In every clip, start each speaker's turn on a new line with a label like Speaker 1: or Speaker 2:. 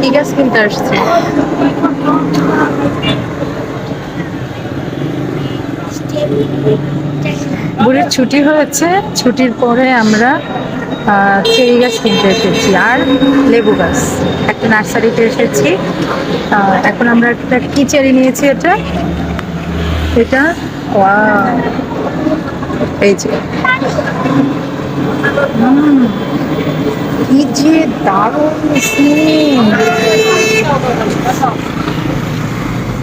Speaker 1: কি গাছ কিনতে বুড়ির ছুটি হয়েছে ছুটির পরে আমরা চেরি গাছ কিনতে এসেছি আর লেবু গাছ। একটা নার্সারিতে এসেছি। এখন আমরা একটা কি চেরি নিয়েছি এটা? এটা! এই যে। হুম, কি যে দারুণ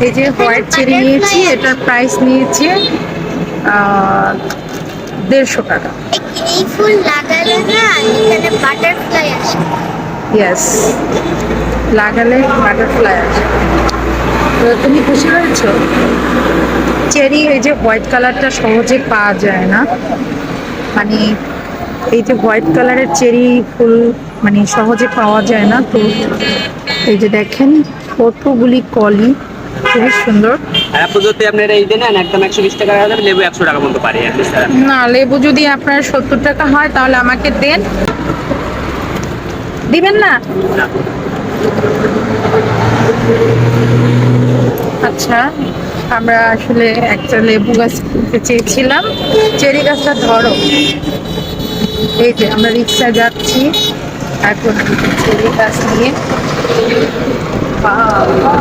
Speaker 1: এই যে হোয়াইট চেরি নিয়েছি এটার প্রাইস নিয়েছি দেড়শো টাকা।
Speaker 2: এই ফুল লাগালে না এখানে বাটারফ্লাই আসে।
Speaker 1: ইয়েস লাগালে বাটারফ্লাই আসে। তুমি খুশি হয়েছো? চেরি এই যে হোয়াইট কালারটা সহজে পাওয়া যায় না। মানে এই যে হোয়াইট কালারের চেরি ফুল মানে সহজে পাওয়া যায় না তো এই যে দেখেন কতগুলি কলি খুবই সুন্দর।
Speaker 3: আর আপু যদি আপনার এই দেন একদম একশো বিশ টাকা লেবু একশো টাকা মতো পারি
Speaker 1: না লেবু যদি আপনার সত্তর টাকা হয় তাহলে আমাকে দেন। দিবেন না? আচ্ছা আমরা আসলে একটা লেবু গাছ চেয়েছিলাম। চেরি গাছটা ধরো। এই যে আমরা রিক্সা যাচ্ছি। এখন চেরি গাছ নিয়ে বাবা,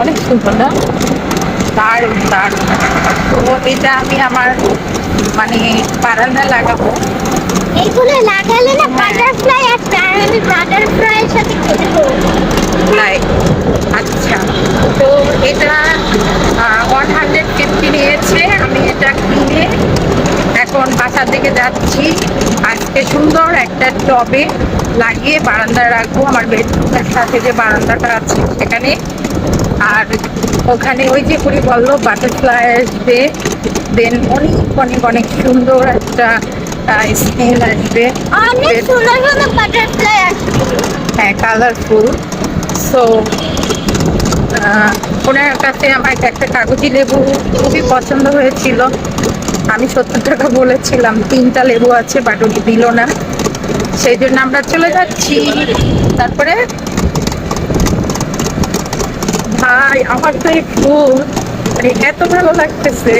Speaker 1: অনেক সুন্দর। না দারুণ দারুণ তো এটা আমি আমার মানে বারান্দা লাগাবো।
Speaker 2: এইগুলো লাগালে না বাটারফ্লাই আর আমি বাটারফ্লাইয়ের সাথে খেলব
Speaker 1: লাইক আচ্ছা। তো এটা ওয়ান হান্ড্রেড ফিফটি নিয়েছে। আমি এটা কিনে এখন বাসার দিকে যাচ্ছি। আজকে সুন্দর একটা টবে লাগিয়ে বারান্দা রাখব। আমার বেডরুমের সাথে যে বারান্দাটা আছে সেখানে। আর ওখানে ওই যে করি বলল বাটারফ্লাই আসবে দেন অনেক অনেক অনেক সুন্দর একটা স্মেল আসবে।
Speaker 2: অনেক সুন্দর সুন্দর বাটারফ্লাই আসবে।
Speaker 1: হ্যাঁ কালারফুল সো ওনার কাছে আমার একটা কাগজি লেবু খুবই পছন্দ হয়েছিল। আমি সত্তর টাকা বলেছিলাম তিনটা লেবু আছে বাট ওটি দিল না। সেই জন্য আমরা চলে যাচ্ছি। তারপরে ভাই আমার তো ফুল মানে এত ভালো লাগতেছে?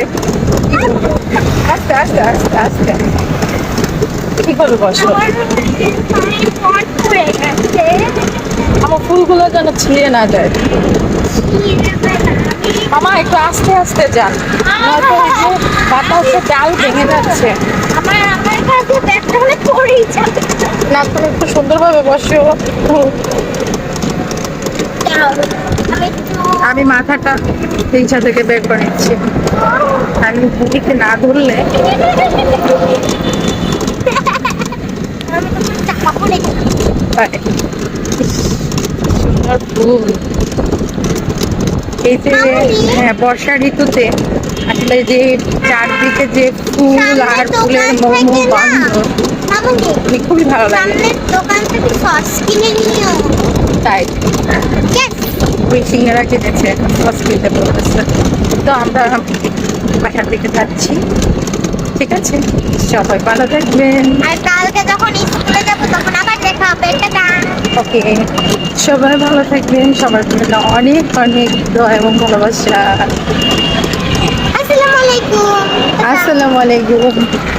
Speaker 1: আস্তে আস্তে আস্তে আস্তে। কি করব আমার ফুলগুলো যেন ছিঁড়ে না যায়। মামা একটু আস্তে আস্তে যান বাতাসে ডাল ভেঙে যাচ্ছে। না তুমি একটু সুন্দরভাবে বসো।
Speaker 2: আমি
Speaker 1: মাথাটা ইচ্ছা থেকে বের করে নিচ্ছি। আমি বুড়িকে না ধরলে সুন্দর ফুল। এই যে হ্যাঁ বর্ষা ঋতুতে আসলে যে চারদিকে যে ফুল আর ফুলের মোমো খুবই ভালো লাগে।
Speaker 2: দোকান থেকে সস কিনে নিও।
Speaker 1: তাই! ওই সিঙ্গারা কিনেছে এখন কিনতে তো আমরা বাসার দিকে যাচ্ছি। ঠিক আছে? সবাই ভালো থাকবেন।
Speaker 2: আর কালকে যখন স্কুলে যাব তখন আবার দেখা হবে।
Speaker 1: ওকে। সবাই ভালো থাকবেন। সবার জন্য অনেক অনেক দোয়া এবং ভালোবাসা।
Speaker 2: আসসালামু আলাইকুম।
Speaker 1: আসসালামু আলাইকুম।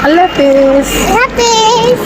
Speaker 1: আল্লাহ হাফেজ।
Speaker 2: হাফেজ।